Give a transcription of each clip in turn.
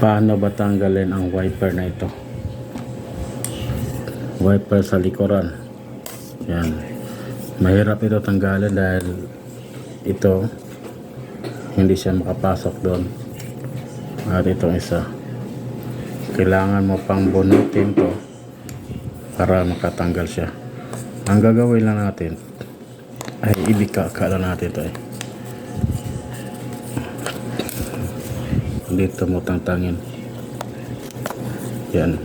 Paano ba tanggalin ang wiper na ito? Wiper sa likuran. Yan. Mahirap ito tanggalin dahil ito hindi siya makapasok doon. At itong isa. Kailangan mo pang bunutin to para makatanggal siya. Ang gagawin lang natin ay ibika lang natin to eh. Dito mo tangtangin. Yan.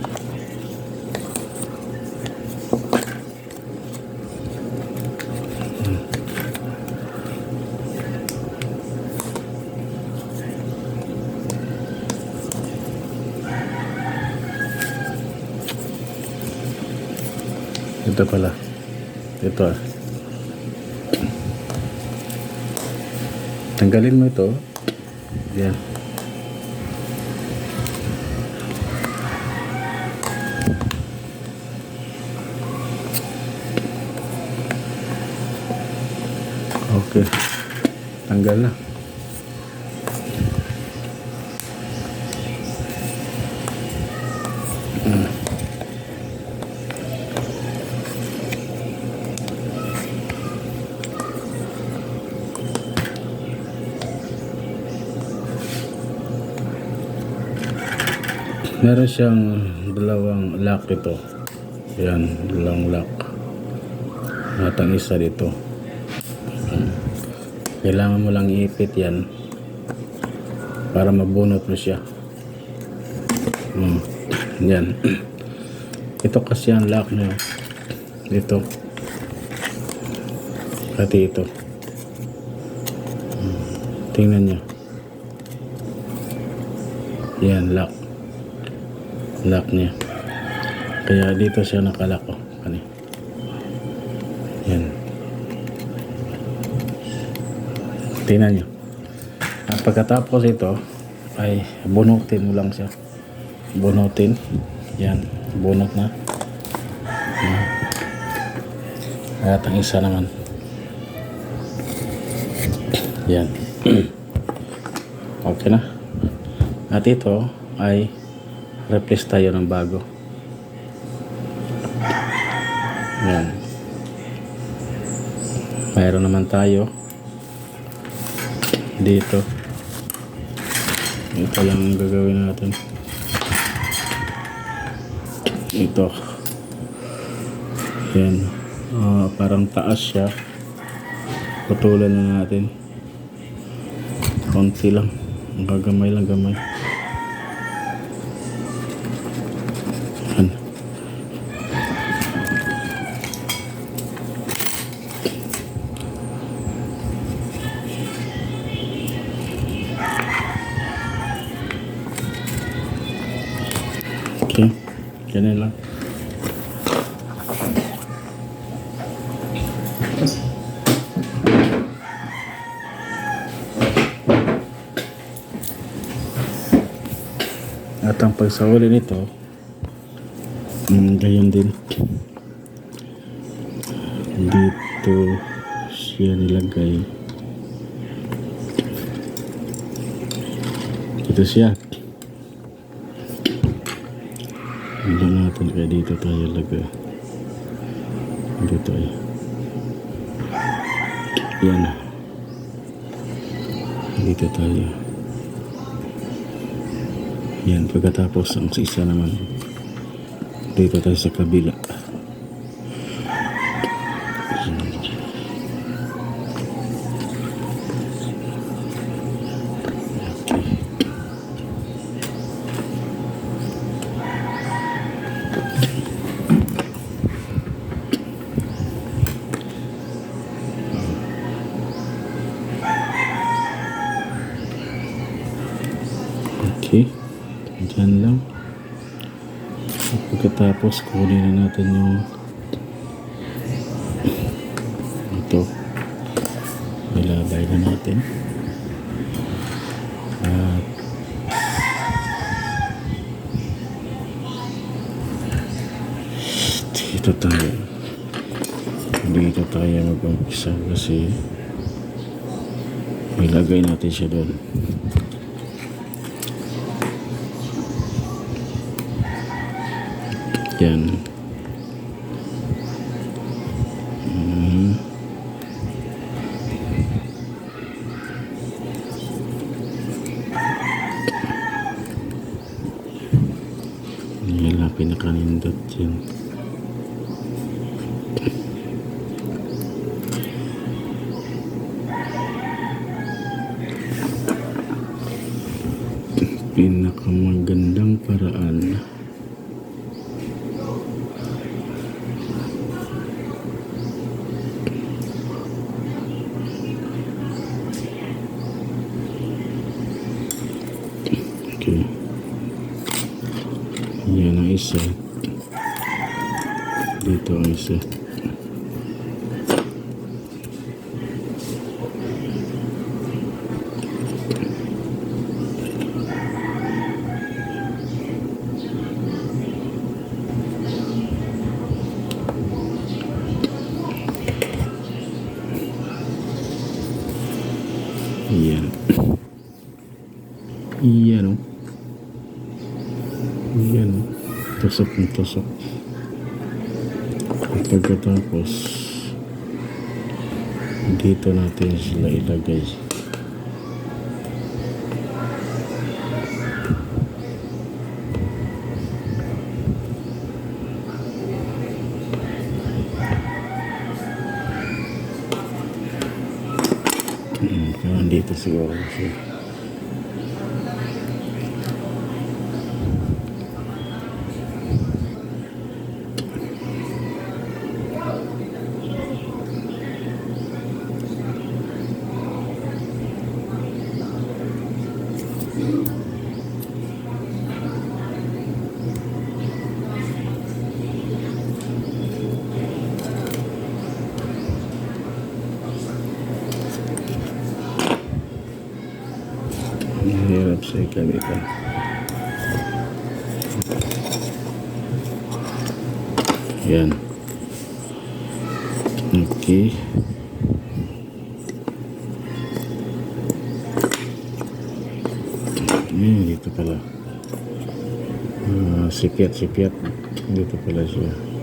Ito pala. Ito ah. Tanggalin mo ito. Yan. Tanggal na. Meron siyang dalawang lock ito. Yan, dalawang lock. At isa dito. Kailangan mo lang iipit yan para mabunot mo siya. Hmm. Yan. Ito kasi ang lock niya. Dito. Pati ito. Hmm. Tingnan niyo. Yan, lock. Lock niya. Kaya dito siya nakalock. Tingnan nyo. At pagkatapos ito, ay bunutin mo lang siya. Bunutin. Yan. Bunot na. At ang isa naman. Yan. okay na. At ito ay replace tayo ng bago. Yan. Mayroon naman tayo dito. Ito lang ang gagawin natin. Ito. Yan Ah, parang taas siya. Putulan na natin. Konti lang. Ang gagamay lang gamay Ganun lang. At ang pagsahuli nito, mm, ganyan din. Dito siya nilagay. Ito siya. Natin kaya dito tayo lagay. Dito ay. Yan. Dito tayo. Yan. Pagkatapos ang isa naman. Dito tayo sa kabila. Okay. Diyan lang. At pagkatapos, kunin na natin yung ito. Ilabay na natin. At dito tayo. Dito tayo mag-umpisa kasi ilagay natin siya doon. Yan. Mhm. Yan lang pinakanindot yan. Pinakamagandang paraan. Okay. Yan ang isa. Dito ang isa. Yan. Yan oh. Yan oh. Tusok ng tusok. At pagkatapos, dito natin sila ilagay. Hmm, parang dito siguro siya. Mahirap sa ikalika. Yan. Okay. Ayan, dito pala. Ah, sipiat, sipiat. Dito pala siya.